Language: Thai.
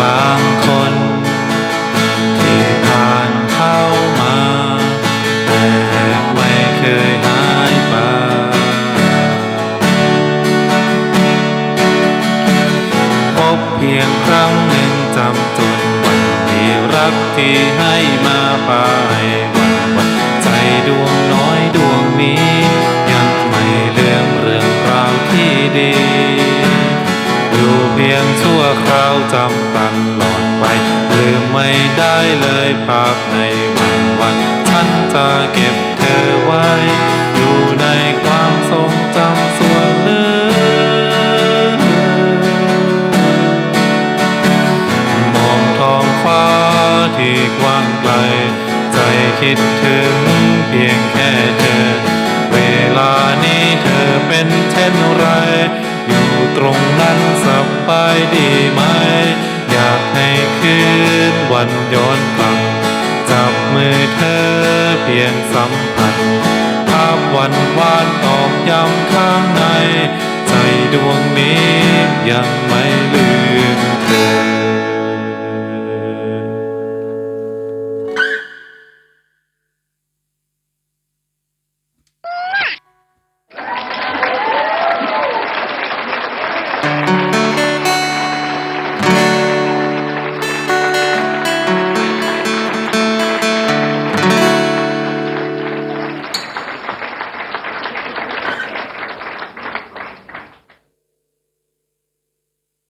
บางคน ที่ผ่านเข้ามา แต่ไม่เคยหายไป พบเพียงครั้งหนึ่งจำจนวันที่รักที่ให้มาไป พียงชั่วคราวจำตลอดไป ลืมไม่ได้เลยภาพในวันวัน ฉันจะเก็บเธอไว้ อยู่ในความทรงจำส่วนลึกมองท้องฟ้าที่กว้างไกล ใจคิดถึงเพียงแค่เธอ สบายดีไหม อยากให้คืนวันย้อนกลับ จับมือเธอเพียงสัมผัสภาพวันวานตอกย้ำข้างใน ใจดวงนี้ยังไม่ลืม